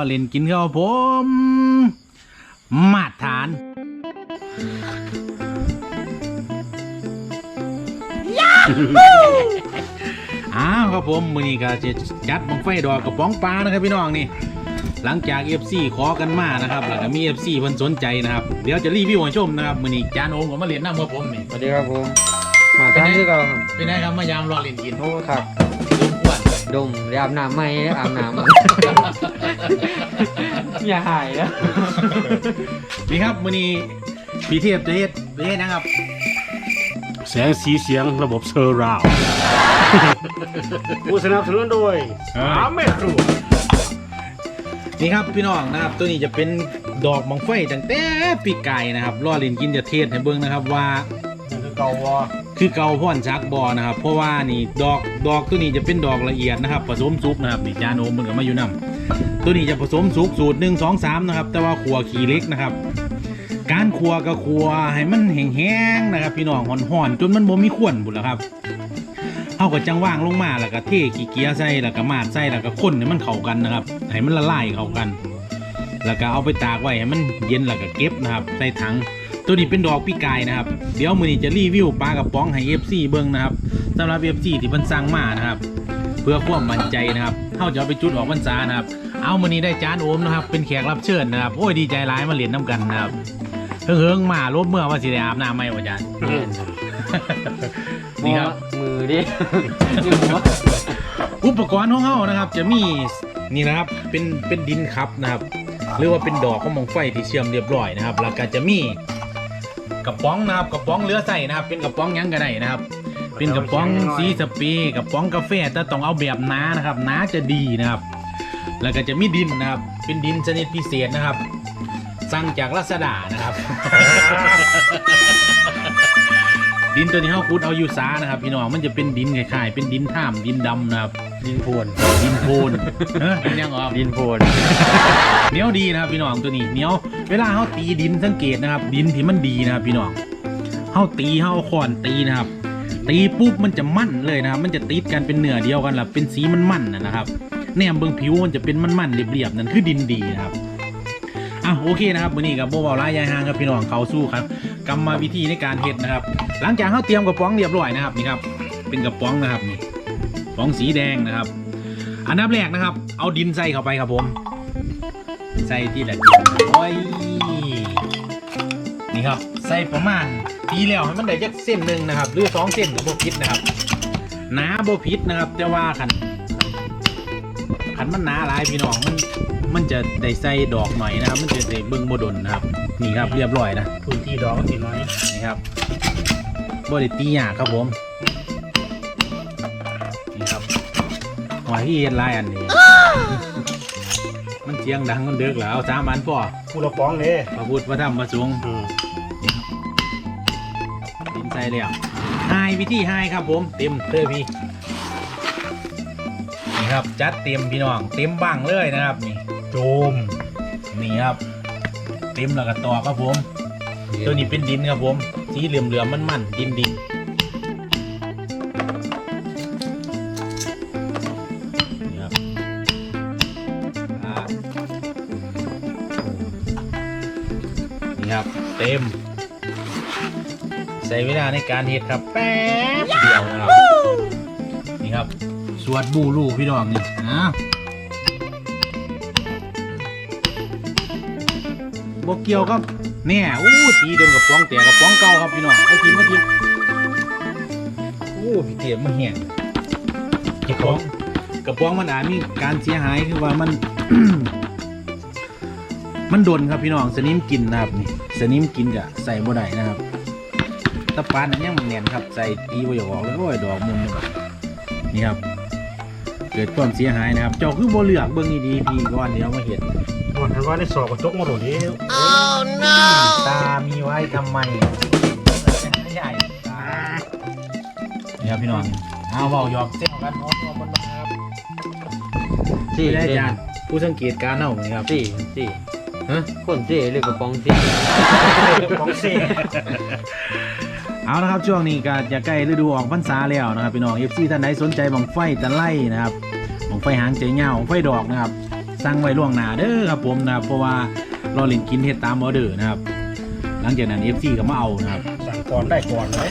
เฮารอเล่นกินข้าวผม มาตรฐานอ้าวครับผมมือนี้ก็จะจัดบังไฟดอกกระป๋องปลานะครับพี่น้องนี่ หลังจาก FC ขอกันมานะครับแล้วก็มี FC เพิ่นสนใจนะครับ เดี๋ยวจะรีวิวให้ชมนะครับมือนี้จานโอมก็มาเล่นน้ำกับผมนี่สวัสดีครับผม มาทานที่เราครับเป็นไงครับมายามรอเล่นกินโอ้ครับรบกวน ดมเรียอาบน้ำไหมอาบน้ำอย่าหายนะนี่ครับมือนี้พี่เทพจะเฮ็ดจะเฮ็ดนะครับ แสงสีเสียงระบบเซอร์ราวผู้สนับสนุนโดยเอ้ยสามเมตรนี่ครับพี่น้องนะครับตัวนี้จะเป็นดอกบังไฟตั้งแต่ปีกไก่นะครับรอเลินกินจะเทศให้เบิ่งนะครับว่าคือเก่าวะ คือเกาพ่อนชักบอนะครับ เพราะว่านี่ดอกดอกตัวนี้จะเป็นดอกละเอียดนะครับผสมซุปนะครับนี่จานโอมมันก็มาอยู่นํตัวนี้จะผสมซุปสูตรหนึ่งสองสามนะครับ แต่ว่าขัวขี้เล็กนะครับ การขัวก็ขัวให้มันแห้งๆนะครับ พี่น้องห่อนๆจนมันบ่มีขวนบุญแล้วครับเอาก็จังว่างลงมาแล้วก็เทขี้เกียใส่แล้วก็มาดใส่แล้วก็คนให้มันเข้ากันนะครับให้มันละลายเข้ากัน แล้วก็เอาไปตากไว้ให้มันเย็นแล้วก็เก็บนะครับใส่ถัง ตัวนี้เป็นดอกปีกายนะครับ เดี๋ยวมือนี้จะรีวิวปลากระป๋องให้ FC เบิ่งนะครับสำหรับ FC ที่เพิ่นสั่งมานะครับ เพื่อความมั่นใจนะครับเขาจะเอาไปจุดออกพรรษานะครับ เอามือนี้ได้จานโอมนะครับ เป็นแขกรับเชิญนะครับ โอ้ยดีใจร้ายมาเรียนน้ำกันนะครับเฮิงเฮิงๆมาลบเมื่อว่าสิได้อาบน้ำไหมวะจานนี่ครับ มือดิมือหัวอุปกรณ์ของเขานะครับ จะมีนี่นะครับเป็นเป็นดินครับนะครับ หรือว่าเป็นดอกของมองไฟที่เชื่อมเรียบร้อยนะครับแล้วก็จะมี กระป๋องนะครับกระป๋องเหลือใส่นะครับ เป็นกระป๋องหยังก็ได้นะครับ เป็นกระป๋องสีสเปรย์กระป๋องกาแฟแต่ต้องเอาแบบหน้านะครับหน้าจะดีนะครับ แล้วก็จะมีดินนะครับ เป็นดินชนิดพิเศษนะครับ สั่งจากลัสดานะครับ ดินตัวนี้เขาขุดเอาอยู่ซานะครับพี่น้องมันจะเป็นดินคล้ายๆเป็นดินท่ามดินดำนะครับดินพวนดินโพนเอ้อเป็นยังออกดินโพนเหนียวดีนะครับพี่น้องตัวนี้เหนียวเวลาเขาตีดินสังเกตนะครับ ดินที่มันดีนะครับพี่น้องเขาตีเขาเอาขอนตีนะครับ ตีปุ๊บมันจะมั่นเลยนะครับมันจะติดกันเป็นเนื้อเดียวกันแหละเป็นสีมันมั่นนะนะครับแนมเบิงผิวมันจะเป็นมันๆเรียบๆนั่นคือดินดีนะครับ อะโอเคนะครับวันนี้กับโบเบาลายยายหางครับพี่น้องเขาสู้ครับกรรมวิธีในการเฮ็ดนะครับ หลังจากเขาเตรียมกระป๋องเรียบร้อยนะครับนี่ครับเป็นกระป๋องนะครับนี่กระป๋องสีแดงนะครับ อันดับแรกนะครับ เอาดินใส่เข้าไปครับผม ใส่ที่ละดินโอ้ยนี่ครับใส่ประมาณตีแล้วให้มันได้จักเส้นหนึ่งนะครับ หรือสองเส้นกับโบพิษนะครับหนาโบพิษนะครับ แต่ว่าขันขันมันหนาหลายพี่น้องมัน มันจะได้ใส่ดอกหน่อยนะครับ มันจะได้เบิ่งโบดนนะครับ นี่ครับเรียบร้อยนะพื้นที่ดอกสีน้อยนี่ครับบริตียากครับผมนี่ครับหัวที่เฮ็ดลายอันนี้ มันเสียงดังมันเดือกแล้วเอาสามอันพ่อผู้ละป้องเลยพระพุทธพระธรรมพระสงฆ์อืมดินใส่แล้วไฮวิธีไฮครับผม เต็มเตอพี่นี่ครับ จัดเต็มพี่น้อง เต็มบังเลยนะครับนี่โจมนี่ครับ เต็มแล้วก็ต่อครับผม ตัวนี้เป็นดินครับผม สีเหลื่อมเหลือมๆมันๆดินดินนี่ครับอ่านี่ครับ เต็ม ใส่เวลาในการเห็ดครับแป๊บเดียวนะครับนี่ครับ สวดบูรูพี่น้องนี่นะ บกเกี่ยวครับเนี่ยอู้ตีโดนกับป้องแต่กับป้องเก่าครับพี่น้องเอาทีมมาทีมโอ้พี่เทพมาเหี่ยงกระป้องกระป้องมันอาจมีการเสียหายคือว่ามัน มันโดนครับพี่น้องสนิมกินนะครับนี่สนิมกินจะใส่บ่ได้นะครับตะปานอันนี้มันแน่นครับใส่ตีบ่อยากออกแล้วโอ้ยดอกมุมเลยครับนี่ครับเกิดความเสียหายนะครับ เจ้าคือบ่เลือกเบิ่งดีๆพี่ก่อนเดี๋ยวมาเห็น บนทันว่าได้สอบกระจกมาโดดนี้ตามีไว้ทำไมใหญ่ตานี่ครับพี่น้องเอาเบาหยอกเส้นกันโน้ตมันมาครับสี่ที่ได้เด่นจานผู้สังเกตการณ์เน่านี่ครับสี่สี่ฮะคนสี่หรือกระป๋องสี่ป้องเซ่เอานะครับช่วงนี้ก็จะใกล้ฤดูออกพรรษาแล้วนะครับพี่น้องเอฟซีท่านใดสนใจบังไฟตะไลนะครับของไฟหางใจเงาของไฟดอกนะครับ สั่งไว้ล่วงหน้าเด้อครับผมนะครับเพราะว่ารอเล่นกินเฮ็ดตามออเดอร์นะครับหลังจากนั้น FC ก็มาเอานะครับสั่งก่อนได้ก่อนเลย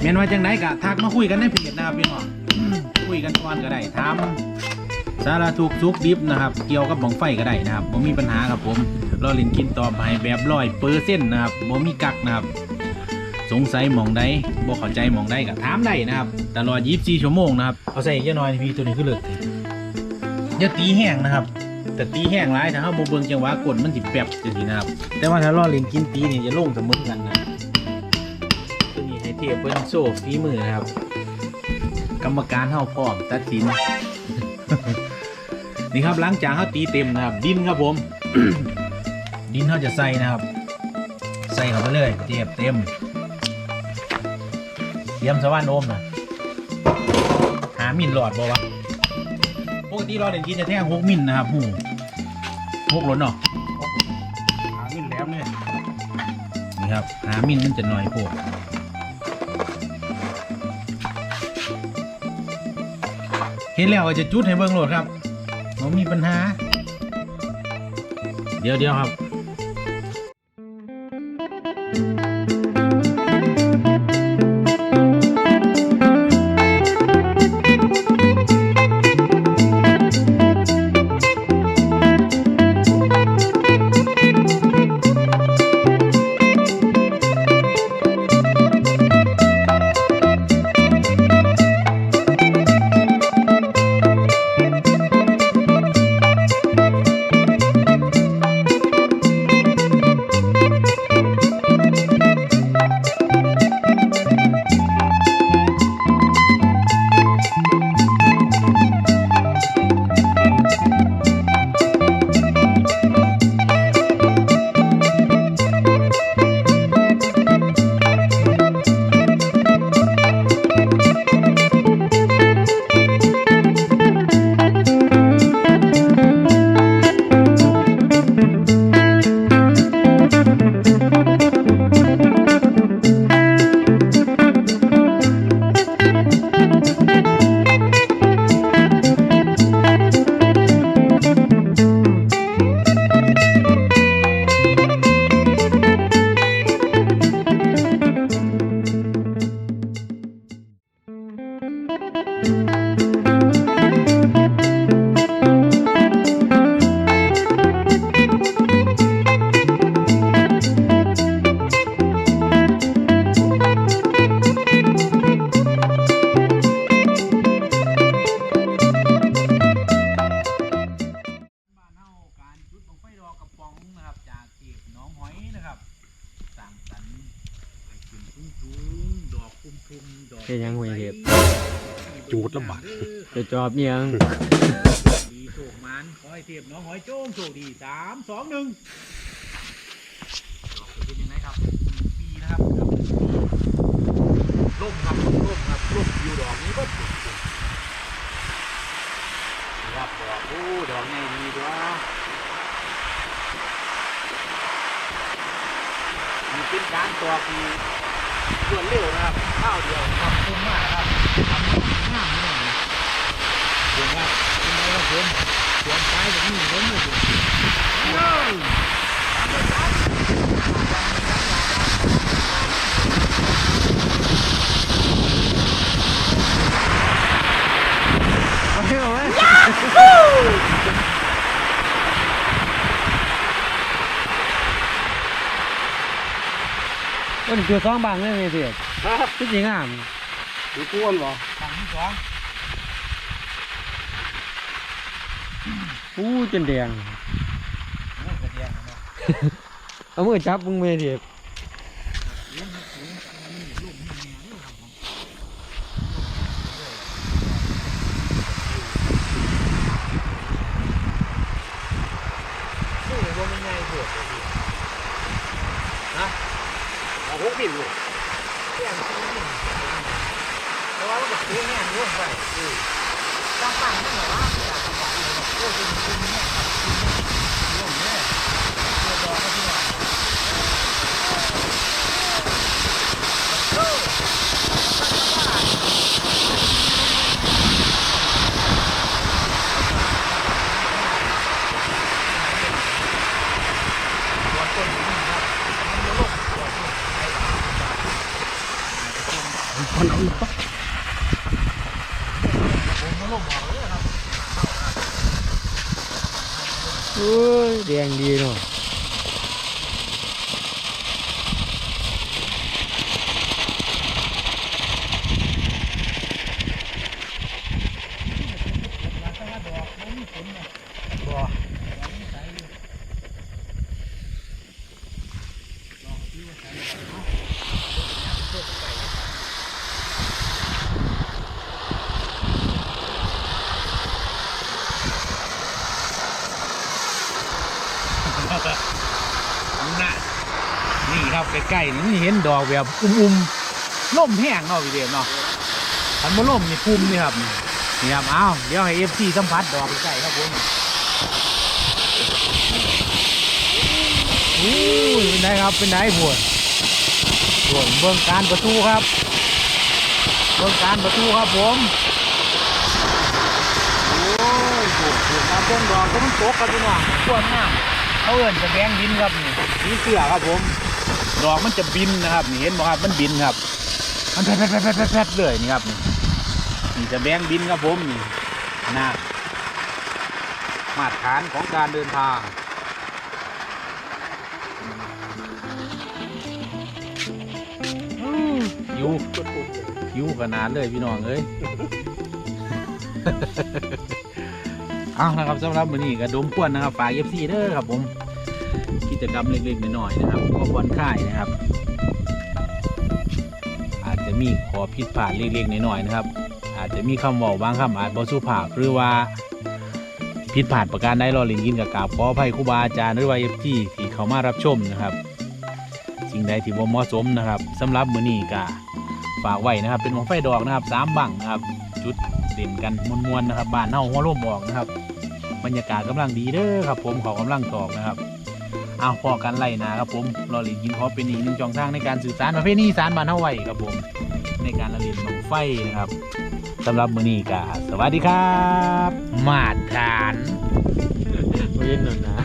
แม่นว่าจังไดก็ทักมาคุยกันในเพจนะครับพี่น้องอืมคุยกันก่อนก็ได้ถามสารทุกข์สุกดิบนะครับ เกี่ยวกับบังไฟก็ได้นะครับบ่มีปัญหาครับผมรอเล่นกินตอบให้แบบร้อยเปอร์เซ็นต์นะครับบ่มีกักนะครับสงสัยหมองใดบ่เข้าใจหมองใดก็ถามได้นะครับตลอด24ชั่วโมงนะครับเอาใส่อีกจักหน่อยพี่ตัวนี้คือเลิกเถอะอย่าตีแห้งนะครับ แต่ตีแห้งหลายถ้าเฮาบ่เบิ่งจังหวะกดมันสิแป๊บจังซี่นะครับ แต่ว่าถ้ารอเล่นกินตีนี่จะลงเสมอกันนะตัวนี้ให้เทียบเป็นโซ่ฝีมือนะครับ กรรมการเฮาพร้อมตัดสิน นี่ครับหลังจากเฮาตีเต็มนะครับ ดินครับผม ดินเฮาจะใส่นะครับ ใส่เข้าไปเลยเทียบเต็มเตรียมสว่านโอมนะหามินหลอดบ่วะปก ติเราเด่นกินจะแท่งหกมินนะครับหูหกหล้นเนาะหามินแหลมเนี่ยนี่ครับหามินมันจะน้อยพวกเห็นแล้วก็จะจุดให้เบิ่งโหลดครับผมมีปัญหา เดี๋ยวเดี๋ยวครับ ป๋องนะครับ จากเก็บหน้องหอยนะครับสร้างสรรค์ให้ขึ้นสูงๆดอกคุ้มๆดอกเฮ็ดหยังไว้เฮ็ด จูดละบาดจะจอบเนี่ยงดีโชคมันขอให้เทียบหน้องหอยโจ้งโชคดีสามสองหนึ่งดอกเป็นยังไงครับปีนะครับร่มครับร่มครับร่มอยู่ดอกนี้ก็ถูกครับดอกโอ้ดอกใหญ่ดีด้วย เป็นการตัวที่ส่วนเร็วนะครับข้าวเดียวทำคุ้มมากครับทำง่ายมากเลยเห็นครับเป็นไงครับผมส่วนซ้ายแบบนี้ผมไม่ดูเฮ้ยทำไปครับ มันคือสองบางเลยเฮ็ดฮะที่จริงอะมีกวนบ่ฝั่งที่สองอู้จนแดงโอ้กระเดียงเนาะเอามือจับมึงไม่เฮ็ดสู้ว่ามันง่ายสุดเลยพี่ เอาหกมินเลยแค่นี้เพราะว่ามันก็ซื้อแน่นด้วยไปตั้งฝั่งนี่เหรอวะอยากทำฝั่งเลยโอ้ยคุณคุณเนี่ยครับคุณเนี่ยร่วมเนี่ยตัวดอกก็ที่ว่า มันเอาปะโอ้ยแดงดีเนาะ นี่ครับใกล้ๆนี่เห็นดอกแบบอุ้มๆล่มแห้งเนาะพี่เดชเนาะคันบ่ล่มนี่คุมนี่ครับนี่ครับอ้าวเดี๋ยวให้ FC สัมผัสดอกใกล้ครับผมอู้เป็นไงครับเป็นไงพวดพวดเบิ่งการประตูครับเบิ่งการประตูครับผมโอ้ยพวดพวดครับเบิ่งดอกก็มันตกครับพี่น้องพวดงาเขาเอินจะแบงบินครับนี่สีเสือครับผม ดอกมันจะบินนะครับนี่เห็นบ่ครับมันบินครับ มันแพร่แพร่แพร่แพร่แพร่เลยนี่ครับนี่นี่จะแบงบินครับผมนี่นะมาตรฐานของการเดินทางยูยูขนาดเลยพี่น้องเอ้ยเอานะครับสำหรับมื้อนี้ก็ดมควนนะครับฝากเอฟซีเด้อครับผม กิจกรรมเล็กๆน้อยๆนะครับขอผ่อนคลายนะครับ อาจจะมีขอผิดพลาดเล็กๆน้อยๆนะครับ อาจจะมีคำเว่าบางคำอาจบ่สุภาพหรือว่าผิดพลาดประการใดรอเลินยินกับกาบขออภัยครูบาอาจารย์หรือว่าเอฟซีที่เขามารับชมนะครับสิ่งใดที่บ่เหมาะสมนะครับสำหรับมือนี้ก็ฝากไว้นะครับ เป็นหมองไฟดอกนะครับสามบังนะครับ จุดเด่นกันมวนๆนะครับบ้านเฮาหัวร่มออกนะครับ บรรยากาศกำลังดีเด้อครับ ผมเขากำลังตอกนะครับ เอาพอกันไล่นาครับผมรอหลีกินขอเป็นอีกหนึ่งช่องทางในการสื่อสารประเพณีสารบ้านเฮาไว้ครับผม ในการละเล่นหนองไฟนะครับสำหรับมื้อนี้ก็สวัสดีครับ มาดฐานไม่ยินหนุนนะ